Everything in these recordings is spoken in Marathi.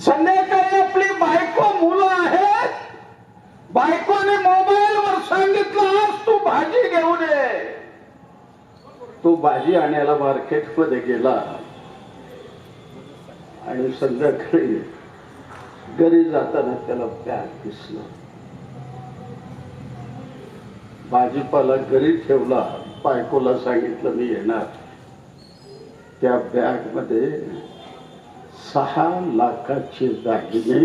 संध्याकाळी आपली बायको मुलं आहेत. बायकोने मोबाईल वर सांगितलं आज तू भाजी घेऊन ये. तो भाजी आणायला मार्केटमध्ये गेला. आणि संध्याकाळी घरी जाताना त्याला बॅग दिसलं. भाजीपाला घरी ठेवला. बायकोला सांगितलं मी येणार. त्या बॅगमध्ये सहा लाखाचे दागिने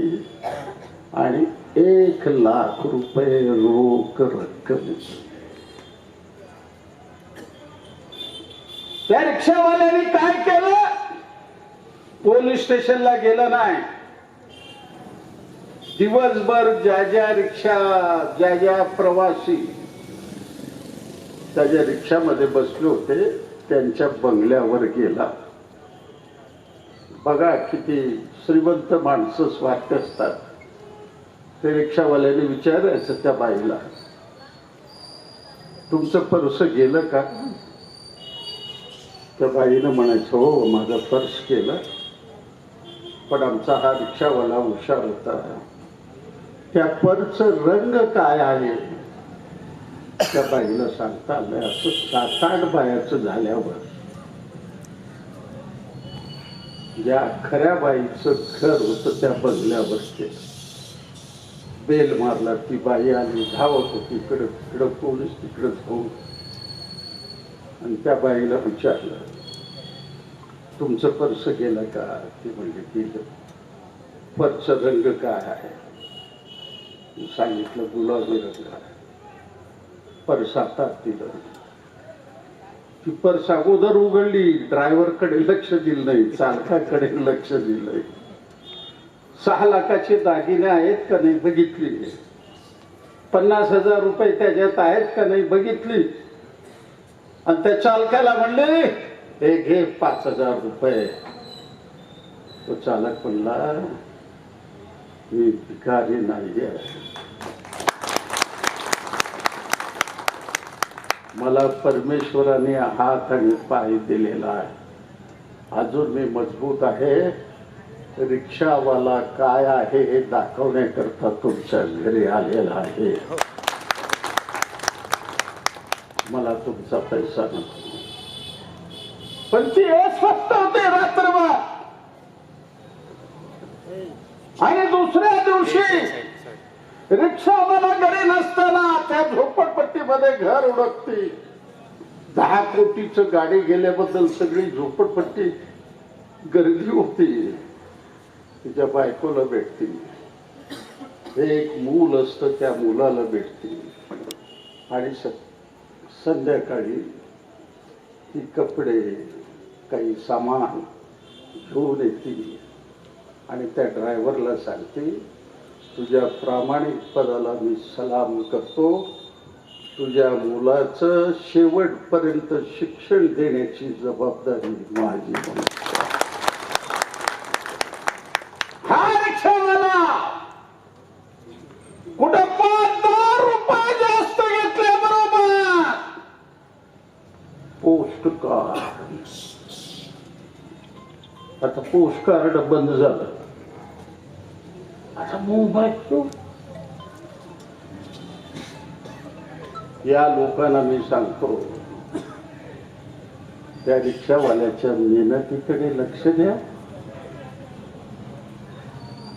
आणि एक लाख रुपये रोख रक्कम. त्या रिक्षावाल्याने काय केलं? पोलीस स्टेशनला गेलं नाही. दिवसभर ज्या ज्या रिक्षा ज्या ज्या प्रवासी त्या ज्या रिक्षामध्ये बसले होते त्यांच्या बंगल्यावर गेला. बघा किती श्रीमंत माणसं स्वाट असतात. ते रिक्षावाल्याने विचारायचं त्या बाईला तुमचं पर्स गेलं का? त्या बाईनं म्हणायचं हो माझं पर्स केलं पण आमचा हा रिक्षावाला हुशार होता. त्या पर्स रंग काय आहे? त्या बाईला सांगता आलं असं सात आठ बायाचं झाल्यावर ज्या खऱ्या बाईचं घर होतं त्या बंगल्यावर ते बेल मारला ती बाई आली धावत होती इकडं तिकडं पोलीस तिकडं धावून आणि त्या बाईला विचारलं तुमचं पर्स गेलं का? ती म्हणजे गेलं. पर्स रंग काय आहे? सांगितलं गुलाबी रंग आहे. पर्स हातात दिलं. ती पर्स अगोदर उघडली ड्रायव्हरकडे लक्ष दिलं नाही चालकाकडे लक्ष दिलं नाही. सहा लाखाचे दागिने आहेत का नाही बघितली. पन्नास हजार रुपये त्याच्यात आहेत का नाही बघितली. आणि त्या चालकाला म्हणले हे घे पाच हजार रुपये. तो चालक म्हणला मी भिकारी नाही मला परमेश्वराने हात आणि पाय दिलेला आहे. अजून मी मजबूत आहे. रिक्षावाला काय आहे हे दाखवण्याकरता तुमच्या घरी आलेला आहे. मला तुमचा पैसा नको. पण ती स्वस्त होते रात्रभर. आणि दुसऱ्या दिवशी रिक्षावाला घरी नसताना त्या झोपडपट्टीमध्ये घर उडकते. दहा कोटीचं गाडी गेल्याबद्दल सगळी झोपडपट्टी गर्दी होती. तिच्या बायकोला भेटते. एक मूल असतं त्या मुलाला भेटते. आणि स संध्याकाळी ती कपडे काही सामान घेऊन येते. आणि त्या ड्रायव्हरला सांगते तुझ्या प्रामाणिकपणाला मी सलाम करतो. तुझ्या मुलाचं शेवटपर्यंत शिक्षण देण्याची जबाबदारी माझी हा रिक्षावाला कुठं पाच दहा रुपये जास्त घेतले बरोबर? पोस्ट कार्ड आता पोस्ट कार्ड बंद झालं. या लोकांना मी सांगतो त्या रिक्षावाल्याच्या मेहनतीकडे लक्ष द्या.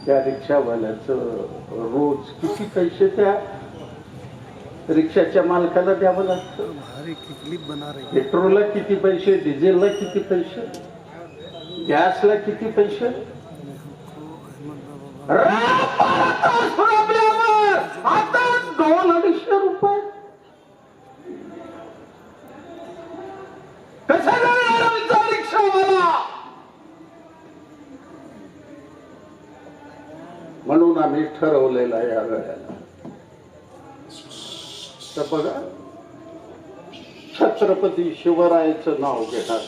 त्या रिक्षावाल्याचं रोज किती पैसे त्या रिक्षाच्या मालकाला द्यावं लागतं. पेट्रोलला किती पैसे डिझेलला किती पैसे गॅसला किती पैसे? आता दोन अडीचशे रुपये कसा जाणार रिक्षावाला म्हणून आम्ही ठरवलेला या वेळेला. तर बघा छत्रपती शिवरायाचं नाव घेणार.